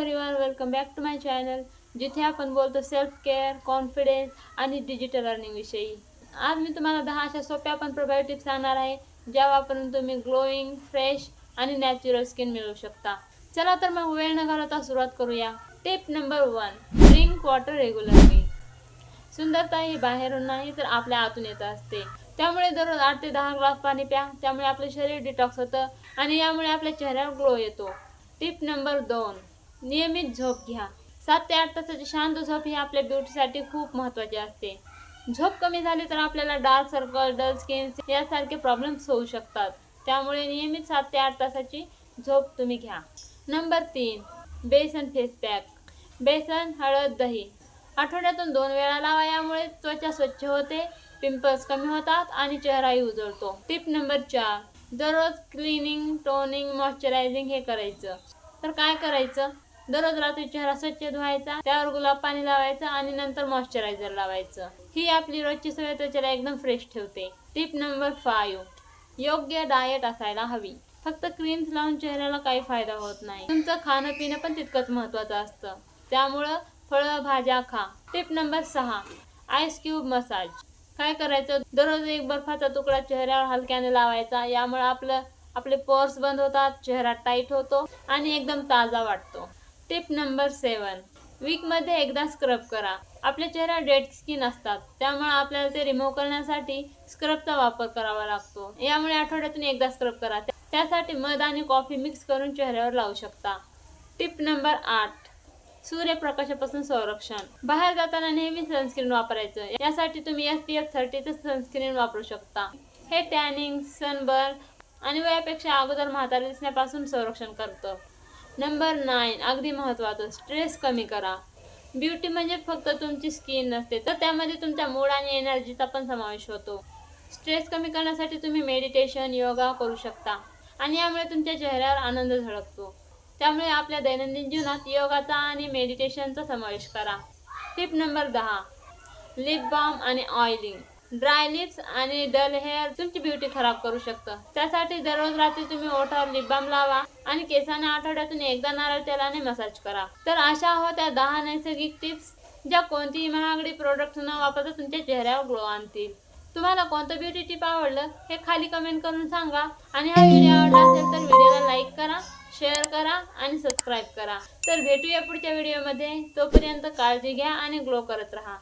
Everyone welcome back to my channel जिथे आपण बोलतो सेल्फ केअर कॉन्फिडन्स आणि डिजिटल अर्निंगविषयी आज मी तुम्हाला दहा अशा सोप्या पण प्रभावी टिप्स सांगणार आहे ज्या वापरून तुम्ही ग्लोईंग फ्रेश आणि नॅचरल स्किन मिळवू शकता. चला तर मग वेळ न घालवता सुरुवात करूया. Tip number one drink water regularly सुंदरता ही बाहेरून नाही तर आपल्या आतून येत असते. त्यामुळे दररोज आठ ते दहा ग्लास पाणी प्या त्यामुळे आपलं शरीर डिटॉक्स होतं आणि यामुळे आपल्या चेहऱ्यावर ग्लो येतो. टिप नंबर दोन नियमित झोप घ्या. सात ते आठ तासाची शांत झोप ही आपल्या ब्युटीसाठी खूप महत्त्वाची असते. झोप कमी झाली तर आपल्याला डार्क सर्कल डल स्किन यासारखे प्रॉब्लेम्स होऊ शकतात. त्यामुळे नियमित सात ते आठ तासाची झोप तुम्ही घ्या. नंबर तीन बेसन फेस पॅक. बेसन हळद दही. आठवड्यातून दोन वेळा लावा यामुळे त्वचा स्वच्छ होते पिंपल्स कमी होतात आणि चेहराही उजळतो. टिप नंबर चार दररोज क्लिनिंग टोनिंग मॉइश्चरायझिंग हे करायचं. तर काय करायचं? दररोज रात्री चेहरा स्वच्छ धुवायचा त्यावर गुलाब पाणी लावायचं आणि नंतर मॉइश्चरायझर लावायचं. ही आपली रोजची सवय त्वचेला एकदम फ्रेश ठेवते. टिप नंबर फाईव्ह योग्य डाएट असायला हवी. फक्त क्रीम्स लावून चेहऱ्याला काही फायदा होत नाही. तुमचं खाणं पिणं पण तितकंच महत्त्वाचं असतं. त्यामुळं फळं भाज्या खा. टिप नंबर सहा आईस क्यूब मसाज काय करायचं? दररोज एक बर्फाचा तुकडा चेहऱ्यावर हलक्याने लावायचा. यामुळे आपलं आपले पोर्स बंद होतात चेहरा टाईट होतो आणि एकदम ताजा वाटतो. Tip number seven. वीकमध्ये एकदा स्क्रब करा. आपल्या चेहऱ्यावर डेड स्किन असतात. त्यामुळे आपल्याला ते रिमूव्ह करण्यासाठी स्क्रबचा वापर करावा लागतो. यामुळे आठवड्यातून एकदा स्क्रब करा. त्यासाठी मध आणि कॉफी मिक्स करून चेहऱ्यावर लावू शकता. टिप नंबर आठ. सूर्यप्रकाशापासून संरक्षण. बाहेर जाताना नेहमी सनस्क्रीन वापरायचं. यासाठी तुम्ही एस पी एफ थर्टीचं सनस्क्रीन वापरू शकता. हे टॅनिंग सनबर्न आणि वयापेक्षा अगोदर म्हातारे दिसण्यापासून संरक्षण करतं. नंबर नाईन अगदी महत्त्वाचं. स्ट्रेस कमी करा. ब्युटी म्हणजे फक्त तुमची स्किन नसते तर त्यामध्ये तुमच्या मूड आणि एनर्जीचा पण समावेश होतो. स्ट्रेस कमी करण्यासाठी तुम्ही मेडिटेशन योगा करू शकता. आणि यामुळे तुमच्या चेहऱ्यावर आनंद झळकतो. त्यामुळे आपल्या दैनंदिन जीवनात योगाचा आणि मेडिटेशनचा समावेश करा. टिप नंबर दहा लिप बाम आणि ऑइलिंग. ड्राय लिप्स आणि डल हेअर तुमची ब्युटी खराब करू शकतं. त्यासाठी दररोज रात्री तुम्ही ओठावर लिप बाम लावा आणि केसांना आठवड्यातून एकदा नारळ तेलाने मसाज करा. तर अशा होत्या दहा नैसर्गिक टिप्स ज्या कोणतीही महागडी प्रोडक्ट न वापरता तुमच्या चेहऱ्यावर ग्लो आणतील. तुम्हाला कोणतं ब्युटी टिप आवडलं हे खाली कमेंट करून सांगा आणि हा व्हिडिओ आवडला असेल तर व्हिडिओला लाईक करा शेअर करा आणि सबस्क्राईब करा. तर भेटूया पुढच्या व्हिडिओमध्ये तोपर्यंत काळजी घ्या आणि ग्लो करत राहा.